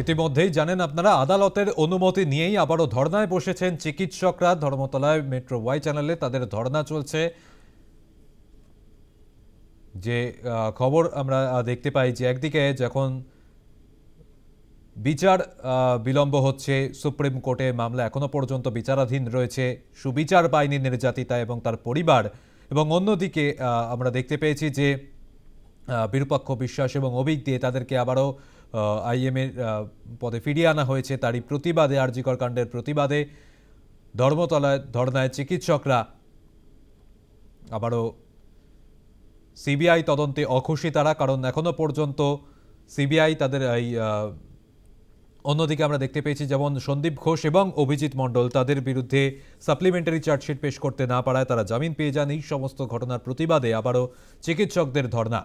ইতিমধ্যেই জানেন আপনারা, আদালতের অনুমতি নিয়েই আবারও ধর্নায় বসেছেন চিকিৎসকরা। ধর্মতলায় মেট্রো ওয়াই চ্যানেলে তাদের ধর্না চলছে। যে খবর আমরা দেখতে পাই যে, একদিকে যখন বিচার বিলম্ব হচ্ছে, সুপ্রিম কোর্টে মামলা এখনও পর্যন্ত বিচারাধীন রয়েছে, সুবিচার পায়নি নির্যাতিতা এবং তার পরিবার। এবং অন্যদিকে আমরা দেখতে পেয়েছি যে বিরূপাক্ষ বিশ্বাস এবং দিয়ে তাদেরকে আবারও আইএমএর পদে ফিরিয়ে আনা হয়েছে। তারই প্রতিবাদে, আরজিকর কাণ্ডের প্রতিবাদে ধর্মতলায়, ধর্নায় চিকিৎসকরা আবারও সিবিআই তদন্তে অখুশি তারা, কারণ এখনও পর্যন্ত সিবিআই তাদের এই অন্যদিকে আমরা দেখতে পেয়েছি যেমন সন্দীপ ঘোষ এবং অভিজিৎ মণ্ডল তাদের বিরুদ্ধে সাপ্লিমেন্টারি চার্জশিট পেশ করতে না পারায় তারা জামিন পেয়ে যান। এই সমস্ত ঘটনার প্রতিবাদে আবারও চিকিৎসকদের ধর্না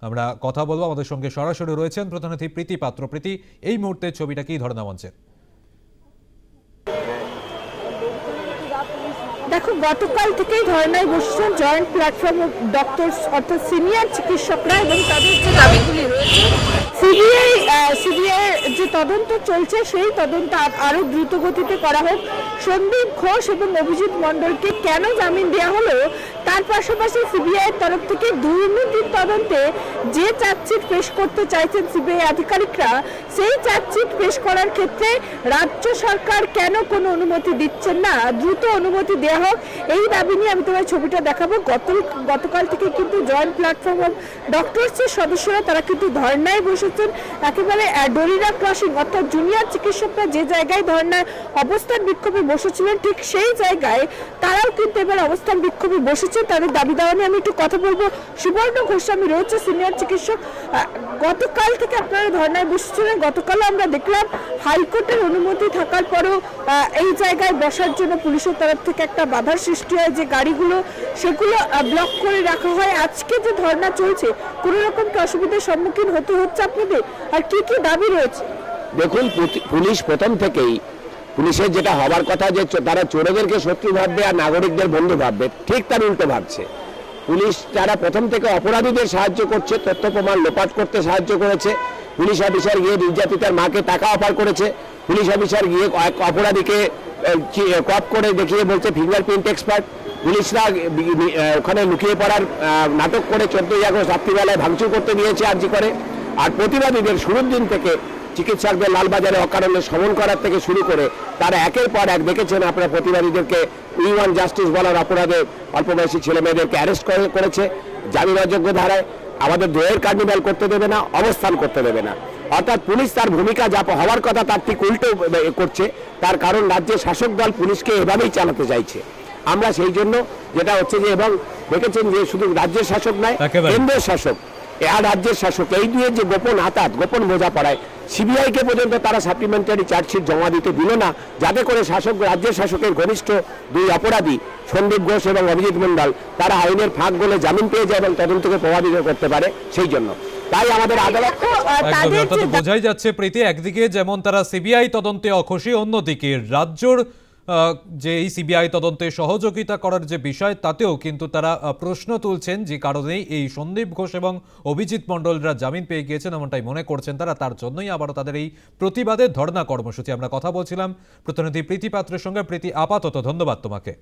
আমরা কথা বলব। আমাদের সঙ্গে সরাসরি রয়েছেন প্রধানমন্ত্রী প্রীতি পাত্র। প্রীতি, এই মুহূর্তে ছবিটা কি ধর্না মঞ্চে? দেখো, গতকাল থেকেই ধর্নায় বসছেন জয়েন্ট প্ল্যাটফর্ম অফ ডক্টরস অর্থাৎ সিনিয়র চিকিৎসকরা এবং তাদের যে দাবিগুলি রয়েছে সিবিআই সিবিআই যে তদন্ত চলছে, সেই তদন্ত আর- আরও দ্রুত গতিতে করা হোক। সন্দীপ ঘোষ এবং অভিজিৎ মণ্ডলকে কেন জামিন দেওয়া হলো তার পাশাপাশি সিবিআই এর তরফ থেকে দুর্নীতির তদন্তে যে চার্জশিট পেশ করতে চাইছেন সিবিআই আধিকারিকরা, সেই চার্জশিট পেশ করার ক্ষেত্রে রাজ্য সরকার কেন কোনো অনুমতি দিচ্ছেন না? দ্রুত অনুমতি দেওয়া হোক, এই দাবি নিয়ে আমি তোমার ছবিটা দেখাবো। গত গতকাল থেকে কিন্তু জয়েন্ট প্ল্যাটফর্ম ডক্টরসের সদস্যরা তারা কিন্তু ধর্নায় বসেছেন। একেবারে ডোরিনা ক্রসিং অর্থাৎ জুনিয়র চিকিৎসকরা যে জায়গায় ধর্নায় অবস্থান বিক্ষোভে বসেছিলেন, ঠিক সেই জায়গায় তারাও কিন্তু এবার অবস্থান বিক্ষোভে বসেছে। তাদের দাবি দাওয়া নিয়ে আমি একটু কথা বলব। সুবর্ণ গোস্বামী রয়েছে সিনিয়র চিকিৎসক। গতকাল থেকে আপনারা ধর্নায় বসেছিলেন। গতকালও আমরা দেখলাম হাইকোর্টের অনুমতি থাকার পরও এই জায়গায় বসার জন্য পুলিশের তরফ থেকে একটা বাধার সৃষ্টি হয় যে গাড়িগুলো, সেগুলো ব্লক করে রাখা হয়। আজকে যে ধর্না চলছে কোনো রকম কি অসুবিধার সম্মুখীন হতে হচ্ছে আপনাদের? আর কি কি দাবি রয়েছে? দেখুন পুলিশ প্রথম থেকেই, পুলিশের যেটা হবার কথা যে তারা চোরদেরকে শত্রু ভাববে আর নাগরিকদের বন্ধু ভাববে, ঠিক তার উল্টো ভাবছে। পুলিশ যারা প্রথম থেকে অপরাধীদের সাহায্য করছে, তথ্য প্রমাণ লোপাট করতে সাহায্য করেছে, পুলিশ অফিসার গিয়ে নির্যাতিতার মাকে টাকা অফার করেছে, পুলিশ অফিসার গিয়ে অপরাধীকে কপ করে দেখিয়ে বলছে ফিঙ্গারপ্রিন্ট এক্সপার্ট পুলিশরা ওখানে লুকিয়ে পড়ার নাটক করে চোদ্দই আগস্ট রাত্রিবেলায় ভাঙচুর করতে দিয়েছে আর্জি করে। আর প্রতিবাদীদের শুরুর দিন থেকে চিকিৎসকদের লালবাজারে অকারণে সমন করার থেকে শুরু করে তারা একের পর এক দেখেছেন আপনার প্রতিবাদীদেরকে উই ওয়ান জাস্টিস বলার অপরাধে অল্প বয়সী ছেলে মেয়েদেরকে অ্যারেস্ট করেছে। জামিন অযোগ্য ধারায় আমাদের দোয়ের কার্নিভাল করতে দেবে না, অবস্থান করতে দেবে না। অর্থাৎ পুলিশ তার ভূমিকা যা হওয়ার কথা তার ঠিক উল্টো করছে। তার কারণ রাজ্যের শাসক দল পুলিশকে এভাবেই চালাতে চাইছে। আমরা সেই জন্য যেটা হচ্ছে যে এবং দেখেছেন যে শুধু রাজ্যের শাসক নয়। কেন্দ্রের শাসক আর রাজ্যের শাসক এই দুয়ে যে গোপন হাতাত গোপন বোঝাপড়ায় সিবিআই কে পর্যন্ত তারা সাপ্লিমেন্টারি চার্জশিট জমা দিতে দিল না যাতে করে শাসক রাজ্যের শাসকের ঘনিষ্ঠ দুই অপরাধী সন্দীপ ঘোষ এবং অভিজিৎ মন্ডল তারা আইনের ফাঁক বলে জামিন পেয়ে যায় এবং তদন্তকে প্রভাবিত করতে পারে সেই জন্য তাই আমাদের আদালত বোঝাই যাচ্ছে প্রীতি একদিকে যেমন তারা সিবিআই তদন্তে অখুশি অন্যদিকে রাজ্যর যে এই সিবিআই তদন্তে সহযোগিতা করার যে বিষয়, তাতেও কিন্তু তারা প্রশ্ন তুলছেন যে কারণেই এই সন্দীপ ঘোষ এবং অভিজিৎ মণ্ডলরা জামিন পেয়ে গিয়েছেন এমনটাই মনে করছেন তারা। তার জন্যই আবারও তাদের এই প্রতিবাদে ধর্ণা কর্মসূচি। আমরা কথা বলছিলাম প্রতিনিধি প্রীতি পাত্রের সঙ্গে। প্রীতি, আপাতত ধন্যবাদ তোমাকে।